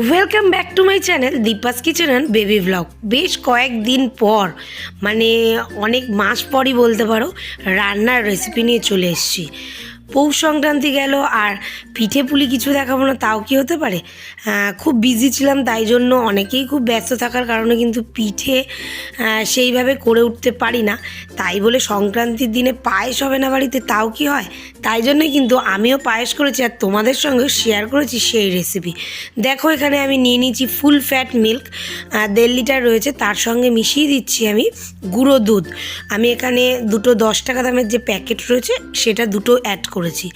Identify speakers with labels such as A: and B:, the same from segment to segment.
A: Welcome back to my channel Dipa's kitchen and baby blog বেশ কয়েকদিন পর মানে অনেক মাস পরই বলতে পারো, রান্নার রেসিপি নিয়ে চলে এসেছি। পৌষ সংক্রান্তি গেল আর পিঠে পুলি কিছু দেখাবো না, তাও কি হতে পারে? খুব বিজি ছিলাম, তাই জন্য অনেকেই খুব ব্যস্ত থাকার কারণে কিন্তু পিঠে সেইভাবে করে উঠতে পারি না। তাই বলে সংক্রান্তির দিনে পায়েস হবে না বাড়িতে, তাও কি হয়? তাই জন্যই কিন্তু আমিও পায়েস করেছি আর তোমাদের সঙ্গে শেয়ার করেছি সেই রেসিপি দেখো, এখানে আমি নিয়ে নিয়েছি ফুল ফ্যাট মিল্ক দেড় লিটার রয়েছে, তার সঙ্গে মিশিয়ে দিচ্ছি আমি গুঁড়ো দুধ। আমি এখানে দুটো দশ টাকা দামের যে প্যাকেট রয়েছে, সেটা দুটো অ্যাড করেছি।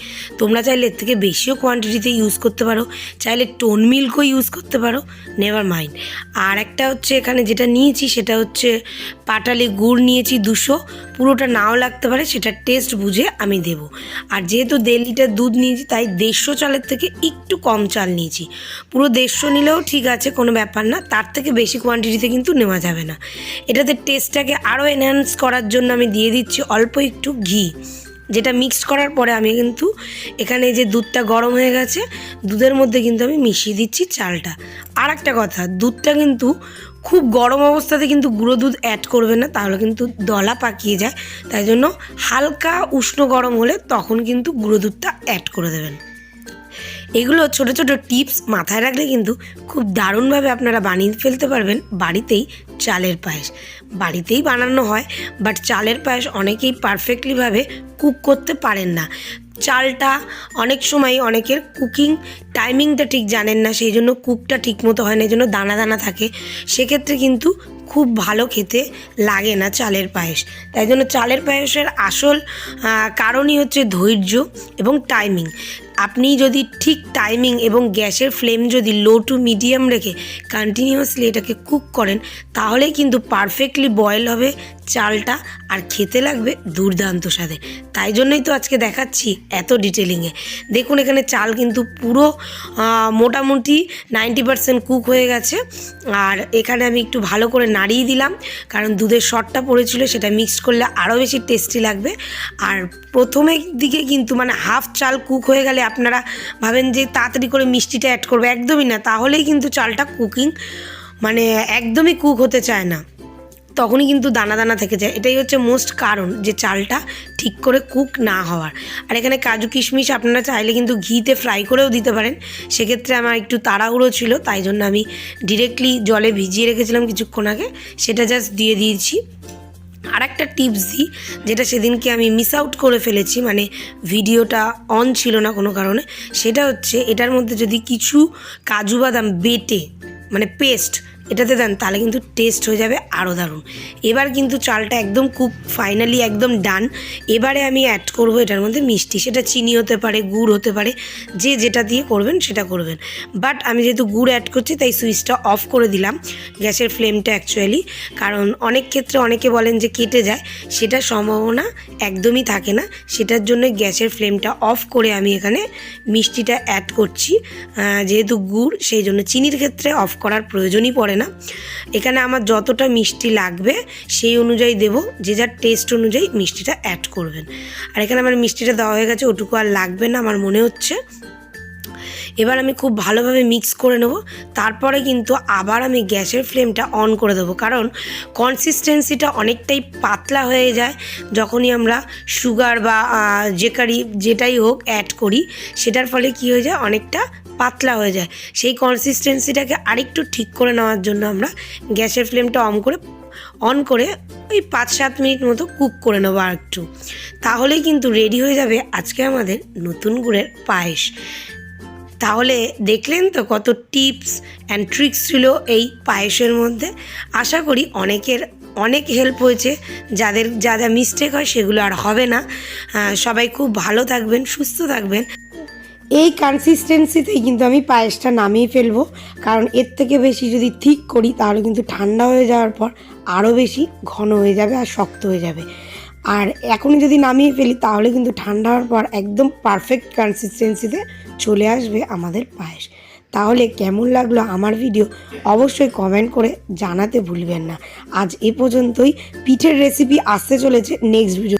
A: তোমরা চাইলে এর থেকে বেশিও কোয়ান্টিটিতে ইউজ করতে পারো। চাইলে টোন মিল্কও ইউজ করতে পারো। নেভার মাইন্ড আর একটা হচ্ছে এখানে যেটা নিয়েছি, সেটা হচ্ছে পাটালি গুড় নিয়েছি দুশো। পুরোটা নাও লাগতে পারে সেটা টেস্ট বুঝে আমি দেব। আর যেহেতু দেড় লিটার দুধ নিয়েছি, তাই দেড়শো চালের থেকে একটু কম চাল নিয়েছি। পুরো দেড়শো নিলেও ঠিক আছে, কোনো ব্যাপার না। তার থেকে বেশি কোয়ান্টিটিতে কিন্তু নেওয়া যাবে না। এটাতে টেস্টটাকে আরও এনহ্যান্স করার জন্য আমি দিয়ে দিচ্ছি অল্প একটু ঘি। যেটা মিক্সড করার পরে আমি কিন্তু এখানে যে দুধটা গরম হয়ে গেছে, দুধের মধ্যে কিন্তু আমি মিশিয়ে দিচ্ছি চালটা। আর একটা কথা, দুধটা কিন্তু খুব গরম অবস্থাতে কিন্তু গুঁড়ো দুধ অ্যাড করবে না, তাহলে কিন্তু দলা পাকিয়ে যায়। তাই জন্য হালকা উষ্ণ গরম হলে তখন কিন্তু গুঁড়ো দুধটা অ্যাড করে দেবেন। এগুলো ছোট ছোট টিপস মাথায় রাখলে কিন্তু খুব দারুণভাবে আপনারা বানিয়ে ফেলতে পারবেন বাড়িতেই চালের পায়েস। বাড়িতেই বানানো হয় বাট চালের পায়েস অনেকেই পারফেক্টলিভাবে কুক করতে পারেন না। চালটা অনেক সময় অনেকের কুকিং টাইমিংটা ঠিক জানেন না, সেই জন্য কুকটা ঠিক মতো হয় না, এই জন্য দানা দানা থাকে। সেক্ষেত্রে কিন্তু খুব ভালো খেতে লাগে না চালের পায়েস। তাই জন্য চালের পায়েসের আসল কারণই হচ্ছে ধৈর্য এবং টাইমিং আপনি যদি ঠিক টাইমিং এবং গ্যাসের ফ্লেম যদি লো টু মিডিয়াম রেখে কন্টিনিউয়াসলি এটাকে কুক করেন, তাহলে কিন্তু পারফেক্টলি বয়েল হবে চালটা আর খেতে লাগবে দুর্দান্ত স্বাদে। তাই জন্যই তো আজকে দেখাচ্ছি এত ডিটেলিংয়ে দেখুন এখানে চাল কিন্তু পুরো মোটামুটি নাইনটি পারসেন্ট কুক হয়ে গেছে। আর এখানে আমি একটু ভালো করে নাড়িয়ে দিলাম, কারণ দুধের শটটা পড়েছিল, সেটা মিক্স করলে আরও বেশি টেস্টি লাগবে। আর প্রথমের দিকে কিন্তু মানে হাফ চাল কুক হয়ে গেলে আপনারা ভাবেন যে তাড়াতাড়ি করে মিষ্টিটা অ্যাড করবে, একদমই না। তাহলেই কিন্তু চালটা কুকিং মানে একদমই কুক হতে চায় না। তখনই কিন্তু দানা দানা থেকে যায়। এটাই হচ্ছে মোস্ট কারণ যে চালটা ঠিক করে কুক না হওয়ার। আর এখানে কাজু কিশমিশ আপনারা চাইলে কিন্তু ঘিতে ফ্রাই করেও দিতে পারেন। সেক্ষেত্রে আমার একটু তাড়াহুড়ো ছিল, তাই জন্য আমি ডিরেক্টলি জলে ভিজিয়ে রেখেছিলাম কিছুক্ষণ আগে। সেটা জাস্ট দিয়ে দিয়েছি। আর একটা টিপস দিই যেটা সেদিনকে আমি মিস আউট করে ফেলেছি মানে ভিডিওটা অন ছিল না কোনো কারণে, সেটা হচ্ছে এটার মধ্যে যদি কিছু কাজু বাদাম বেটে মানে পেস্ট এটাতে দেন, তাহলে কিন্তু টেস্ট হয়ে যাবে আরও দারুণ। এবার কিন্তু চালটা একদম খুব ফাইনালি একদম ডান এবারে আমি অ্যাড করব এটার মধ্যে মিষ্টি, সেটা চিনি হতে পারে, গুড় হতে পারে, যে যেটা দিয়ে করবেন সেটা করবেন। বাট আমি যেহেতু গুড় অ্যাড করছি, তাই সুইচটা অফ করে দিলাম গ্যাসের ফ্লেমটা অ্যাকচুয়ালি কারণ অনেক ক্ষেত্রে অনেকে বলেন যে কেটে যায় সেটার সম্ভাবনা একদমই থাকে না। সেটার জন্য গ্যাসের ফ্লেমটা অফ করে আমি এখানে মিষ্টিটা অ্যাড করছি। যেহেতু গুড়, সেই জন্য চিনির ক্ষেত্রে অফ করার প্রয়োজনই পড়ে না। এখানে আমার যতটা মিষ্টি লাগবে, সেই অনুযায়ী দেব, যে যার টেস্ট অনুযায়ী মিষ্টিটা অ্যাড করবেন। আর এখানে আমার মিষ্টিটা দেওয়া হয়ে গেছে, ওটুকু আর লাগবে না, আমার মনে হচ্ছে। এবার আমি খুব ভালোভাবে মিক্স করে নেব, তারপরে কিন্তু আবার আমি গ্যাসের ফ্লেমটা অন করে দেবো। কারণ কনসিস্টেন্সিটা অনেকটাই পাতলা হয়ে যায়, যখনই আমরা সুগার বা জেকারি যেটাই হোক অ্যাড করি, সেটার ফলে কি হয়ে যায়, অনেকটা পাতলা হয়ে যায়। সেই কনসিস্টেন্সিটাকে আরেকটু ঠিক করে নেওয়ার জন্য আমরা গ্যাসের ফ্লেমটা অন করে অন করে ওই পাঁচ সাত মিনিট মতো কুক করে নেব আর একটু তাহলেই কিন্তু রেডি হয়ে যাবে আজকে আমাদের নতুন গুড়ের পায়েস। তাহলে দেখলেন তো কত টিপস অ্যান্ড ট্রিক্স ছিল এই পায়েসের মধ্যে। আশা করি অনেকের, অনেক হেল্প হয়েছে। যাদের যা যা মিস্টেক হয় সেগুলো আর হবে না। সবাই খুব ভালো থাকবেন, সুস্থ থাকবেন। এই কনসিস্টেন্সিতেই কিন্তু আমি পায়েসটা নামিয়ে ফেলব। কারণ এর থেকে বেশি যদি ঠিক করি, তাহলে কিন্তু ঠান্ডা হয়ে যাওয়ার পর আরও বেশি ঘন হয়ে যাবে আর শক্ত হয়ে যাবে। আর এখনই যদি নামিয়ে ফেলি, তাহলে কিন্তু ঠান্ডা হওয়ার পর একদম পারফেক্ট কনসিস্টেন্সিতে চলে আসবে আমাদের পায়েস। তাহলে কেমন লাগল আমার ভিডিও অবশ্যই কমেন্ট করে জানাতে ভুলবেন না। আজ এ পর্যন্তই। পিঠের রেসিপি আসতে চলেছে। Next video